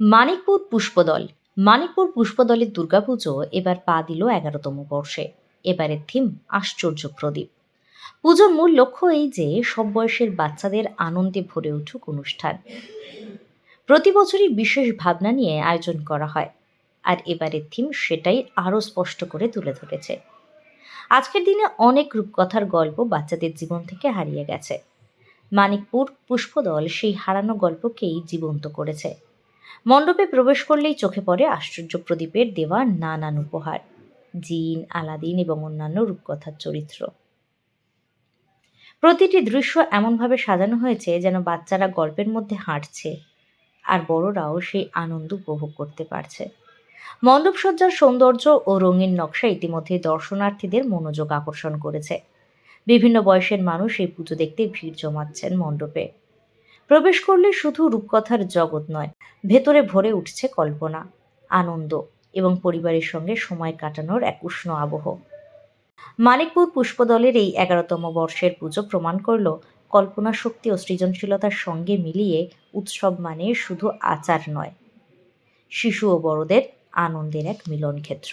মানিকপুর পুষ্পদল। মানিকপুর পুষ্পদলের দুর্গাপুজো এবার পা দিল এগারোতম বর্ষে। এবারের থিম আশ্চর্য প্রদীপ। পুজোর মূল লক্ষ্য এই যে, সব বয়সের বাচ্চাদের আনন্দে ভরে উঠুক অনুষ্ঠান। প্রতি বছরই বিশেষ ভাবনা নিয়ে আয়োজন করা হয়। আর এবারের থিম সেটাই আরও স্পষ্ট করে তুলে ধরেছে। আজকের দিনে অনেক রূপকথার গল্প বাচ্চাদের জীবন থেকে হারিয়ে গেছে। মানিকপুর পুষ্পদল সেই হারানো গল্পকেই জীবন্ত করেছে। মণ্ডপে প্রবেশ করলেই চোখে পড়ে আশ্চর্য প্রদীপের দেওয়া নানান উপহার, জিন, আলাদিন এবং অন্যান্য রূপকথার চরিত্র। প্রতিটি দৃশ্য এমনভাবে সাজানো হয়েছে যেন বাচ্চারা গল্পের মধ্যে হাঁটছে আর বড়রাও সেই আনন্দ উপভোগ করতে পারছে। মণ্ডপসজ্জার সৌন্দর্য ও রঙিন নকশা ইতিমধ্যে দর্শনার্থীদের মনোযোগ আকর্ষণ করেছে। বিভিন্ন বয়সের মানুষ এই পুজো দেখতে ভিড় জমাচ্ছেন মণ্ডপে। প্রবেশ করলে শুধু রূপকথার জগৎ নয়, ভেতরে ভরে উঠছে কল্পনা, আনন্দ এবং পরিবারের সঙ্গে সময় কাটানোর এক উষ্ণ আবহ। মানিকপুর পুষ্পদলের এই এগারোতম বর্ষের পুজো প্রমাণ করল কল্পনা শক্তি ও সৃজনশীলতার সঙ্গে মিলিয়ে উৎসব মানে শুধু আচার নয়, শিশু ও বড়দের আনন্দের এক মিলন ক্ষেত্র